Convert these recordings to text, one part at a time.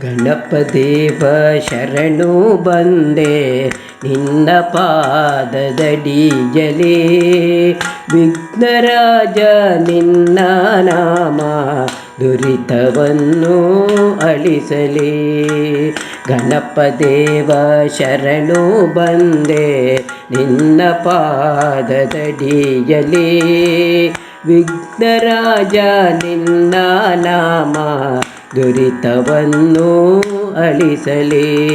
ಗಣಪ ದೇವ ಶರಣು ಬಂದೆ, ನಿನ್ನ ಪಾದದಡಿಯಲೇ ವಿಘ್ನರಾಜ ನಿನ್ನ ನಾಮ, ದುರಿತವನ್ನು ಅಳಿಸಲಿ. ಗಣಪ ದೇವ ಶರಣು ಬಂದೆ, ನಿನ್ನ ಪಾದದಡಿಯಲೇ ವಿಘ್ನರಾಜ ನಿನ್ನ ನಾಮ ದುರಿತವನ್ನು ಅಳಿಸಲಿ.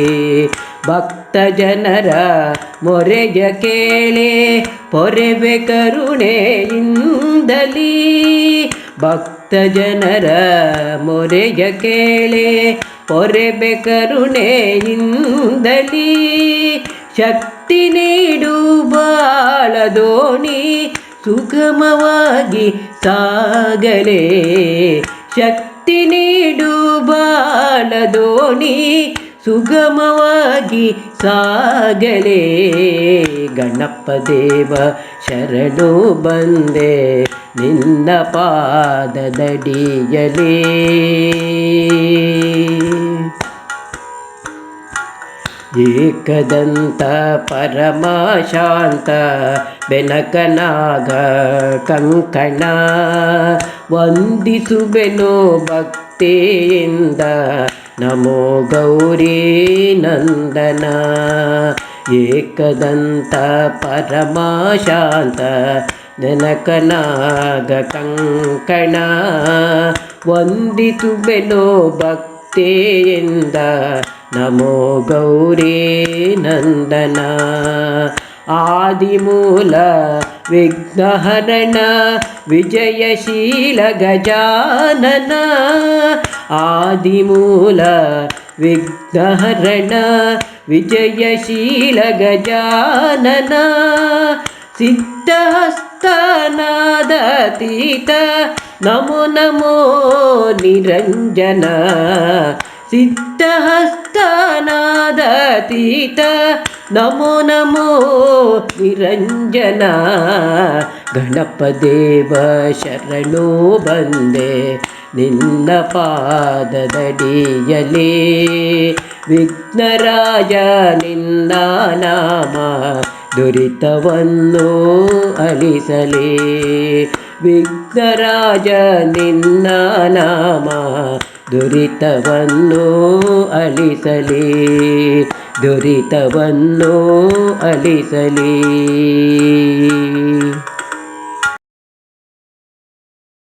ಭಕ್ತ ಜನರ ಮೊರೆಯ ಕೇಳೆ ಪೊರೆಬೆ ಕರುಣೆಯಿಂದಲೀ. ಭಕ್ತ ಜನರ ಮೊರೆಯ ಕೇಳೆ ಪೊರೆಬೆ ಕರುಣೆಯಿಂದಲೀ. ಶಕ್ತಿ ನೀಡು ಬಾಳ ದೋಣಿ, ಸುಗಮವಾಗಿ ಸಾಗಲೇ. ಶಕ್ತಿ ನೀಡು ಬಾಳ ದೋಣಿ ಸುಗಮವಾಗಿ ಸಾಗಲೇ. ಗಣಪ ದೇವ ಶರಣು ಬಂದೆ ನಿನ್ನ ಪಾದದಡಿಯಲೇ. ಏಕದಂತ ಪರಮಶಾಂತ ಬೆನಕನಾಗ ಕಂಕಣ, ವಂದಿಸುವೆನು ಭಕ್ತಿಯಿಂದ ನಮೋ ಗೌರಿ ನಂದನ ಏಕದಂತ ಪರಮಶಾಂತ ನೆನಕನಾಗ ಕಂಕಣ ವಂದಿಸುವೆನು ಭಕ್ತಿಯಿಂದ ನಮೋ ಗೌರಿ ನಂದನ ఆదిమూల విఘ్నహరణ విజయశీల గజానన. ఆదిమూల విఘ్నహరణ విజయశీల గజానన. సిద్ధహస్తనాదతీత నమో నమో నిరంజన. సిద్ధహస్తనాద ಸಿದ್ಧಹಸ್ತನಾದತೀತ ನಮೋ ನಮೋ ನಿರಂಜನ ಗಣಪ ದೇವ ಶರಣು ಬಂದೆ, ನಿನ್ನ ಪಾದದಡಿಯಲೇ. ವಿಘ್ನರಾಜ ನಿನ್ನ ನಾಮ ದುರಿತವನ್ನು ಅಳಿಸಲಿ ವಿಘ್ನರಾಜ ನಿನ್ನ ನಾಮ ದುರಿತವನ್ನು ಅಳಿಸಲಿ ದುರಿತವನ್ನು ಅಳಿಸಲಿ